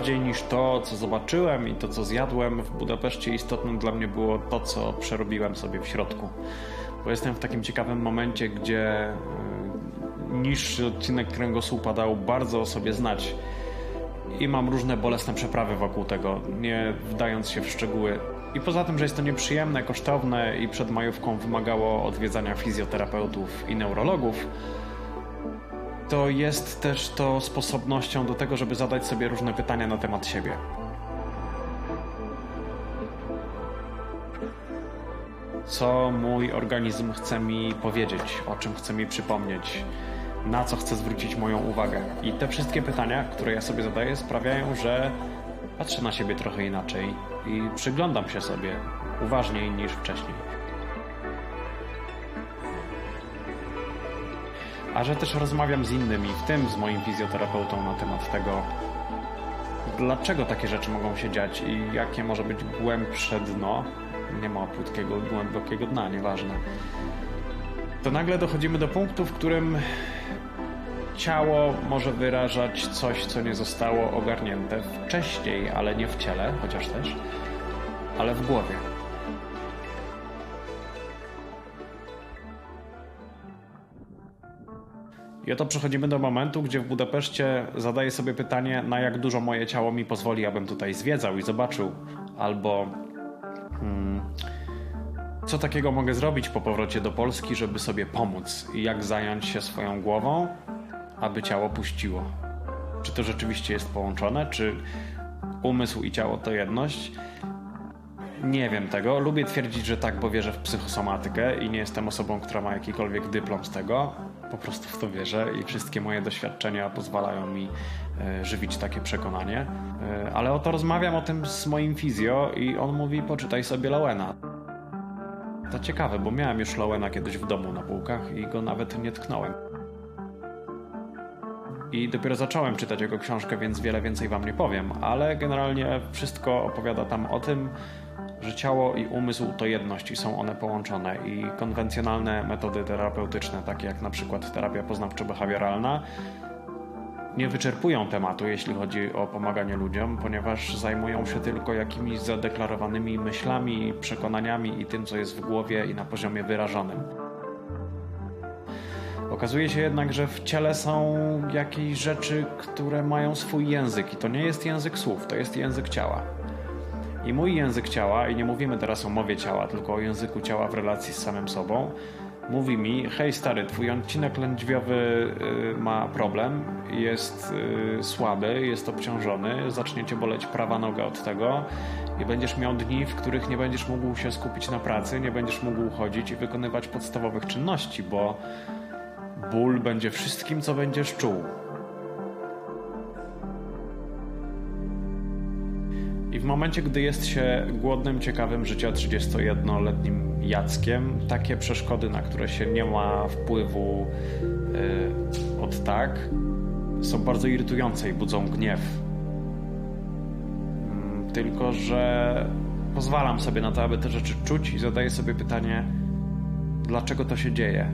Bardziej niż to, co zobaczyłem i to, co zjadłem w Budapeszcie, istotne dla mnie było to, co przerobiłem sobie w środku. Bo jestem w takim ciekawym momencie, gdzie y, niższy odcinek kręgosłupa dał bardzo o sobie znać. I mam różne bolesne przeprawy wokół tego, nie wdając się w szczegóły. I poza tym, że jest to nieprzyjemne, kosztowne i przed majówką wymagało odwiedzania fizjoterapeutów i neurologów, to jest też to sposobnością do tego, żeby zadać sobie różne pytania na temat siebie. Co mój organizm chce mi powiedzieć, o czym chce mi przypomnieć, na co chce zwrócić moją uwagę. I te wszystkie pytania, które ja sobie zadaję, sprawiają, że patrzę na siebie trochę inaczej i przyglądam się sobie uważniej niż wcześniej. A że też rozmawiam z innymi, w tym z moim fizjoterapeutą na temat tego, dlaczego takie rzeczy mogą się dziać i jakie może być głębsze dno. Nie ma płytkiego, głębokiego dna, nieważne. To nagle dochodzimy do punktu, w którym ciało może wyrażać coś, co nie zostało ogarnięte wcześniej, ale nie w ciele, chociaż też, ale w głowie. I oto przechodzimy do momentu, gdzie w Budapeszcie zadaję sobie pytanie, na jak dużo moje ciało mi pozwoli, abym tutaj zwiedzał i zobaczył, albo hmm, co takiego mogę zrobić po powrocie do Polski, żeby sobie pomóc i jak zająć się swoją głową, aby ciało puściło. Czy to rzeczywiście jest połączone, czy umysł i ciało to jedność? Nie wiem tego. Lubię twierdzić, że tak, bo wierzę w psychosomatykę i nie jestem osobą, która ma jakikolwiek dyplom z tego. Po prostu w to wierzę i wszystkie moje doświadczenia pozwalają mi e, żywić takie przekonanie. E, ale oto rozmawiam o tym z moim fizjo i on mówi: poczytaj sobie Lowena. To ciekawe, bo miałem już Lowena kiedyś w domu na półkach i go nawet nie tknąłem. I dopiero zacząłem czytać jego książkę, więc wiele więcej wam nie powiem, ale generalnie wszystko opowiada tam o tym, że ciało i umysł to jedność i są one połączone i konwencjonalne metody terapeutyczne, takie jak na przykład terapia poznawczo-behawioralna, nie wyczerpują tematu, jeśli chodzi o pomaganie ludziom, ponieważ zajmują się tylko jakimiś zadeklarowanymi myślami, przekonaniami i tym, co jest w głowie i na poziomie wyrażonym. Okazuje się jednak, że w ciele są jakieś rzeczy, które mają swój język i to nie jest język słów, to jest język ciała. I mój język ciała, i nie mówimy teraz o mowie ciała, tylko o języku ciała w relacji z samym sobą, mówi mi: Hej, stary, twój odcinek lędźwiowy y, ma problem, jest y, słaby, jest obciążony, zacznie cię boleć prawa noga od tego i będziesz miał dni, w których nie będziesz mógł się skupić na pracy, nie będziesz mógł chodzić i wykonywać podstawowych czynności, bo ból będzie wszystkim, co będziesz czuł. W momencie, gdy jest się głodnym, ciekawym życia 31-letnim Jackiem, takie przeszkody, na które się nie ma wpływu yy, od tak, są bardzo irytujące i budzą gniew. Yy, tylko, że pozwalam sobie na to, aby te rzeczy czuć i zadaję sobie pytanie, dlaczego to się dzieje?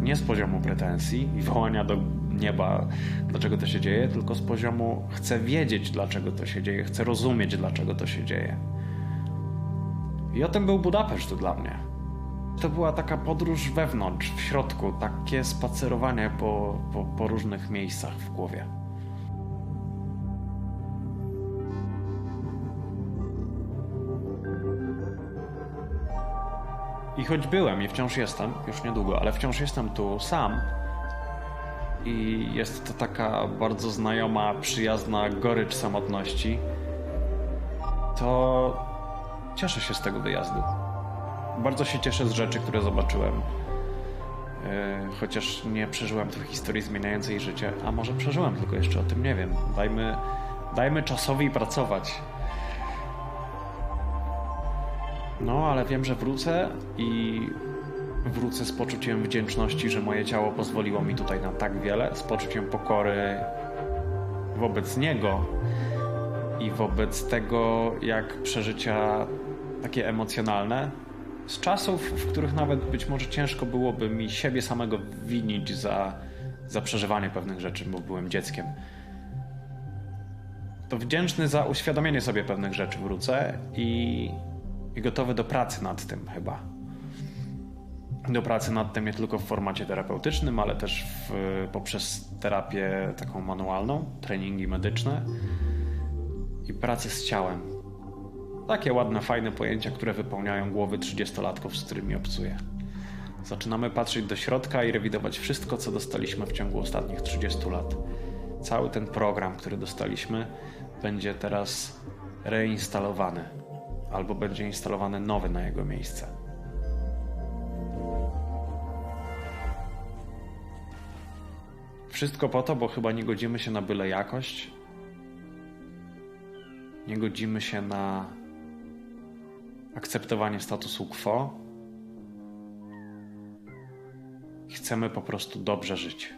Nie z poziomu pretensji i wołania do nieba, dlaczego to się dzieje, tylko z poziomu chcę wiedzieć, dlaczego to się dzieje, chcę rozumieć, dlaczego to się dzieje. I o tym był Budapeszt dla mnie. To była taka podróż wewnątrz, w środku, takie spacerowanie po, po, po różnych miejscach w głowie. I choć byłem i wciąż jestem, już niedługo, ale wciąż jestem tu sam, i jest to taka bardzo znajoma, przyjazna gorycz samotności, to cieszę się z tego wyjazdu. bardzo się cieszę z rzeczy, które zobaczyłem. E, chociaż nie przeżyłem tych historii zmieniającej życie, a może przeżyłem, tylko jeszcze o tym nie wiem. Dajmy, dajmy czasowi pracować. No, ale wiem, że wrócę i wrócę z poczuciem wdzięczności, że moje ciało pozwoliło mi tutaj na tak wiele, z poczuciem pokory wobec niego i wobec tego, jak przeżycia takie emocjonalne z czasów, w których nawet być może ciężko byłoby mi siebie samego winić za, za przeżywanie pewnych rzeczy, bo byłem dzieckiem. To wdzięczny za uświadomienie sobie pewnych rzeczy wrócę i, i gotowy do pracy nad tym chyba. Do pracy nad tym nie tylko w formacie terapeutycznym, ale też w, poprzez terapię taką manualną, treningi medyczne i pracę z ciałem takie ładne, fajne pojęcia, które wypełniają głowy 30-latków, z którymi obcuję. Zaczynamy patrzeć do środka i rewidować wszystko, co dostaliśmy w ciągu ostatnich 30 lat. Cały ten program, który dostaliśmy, będzie teraz reinstalowany, albo będzie instalowany nowy na jego miejsce. Wszystko po to, bo chyba nie godzimy się na byle jakość, nie godzimy się na akceptowanie statusu quo. Chcemy po prostu dobrze żyć.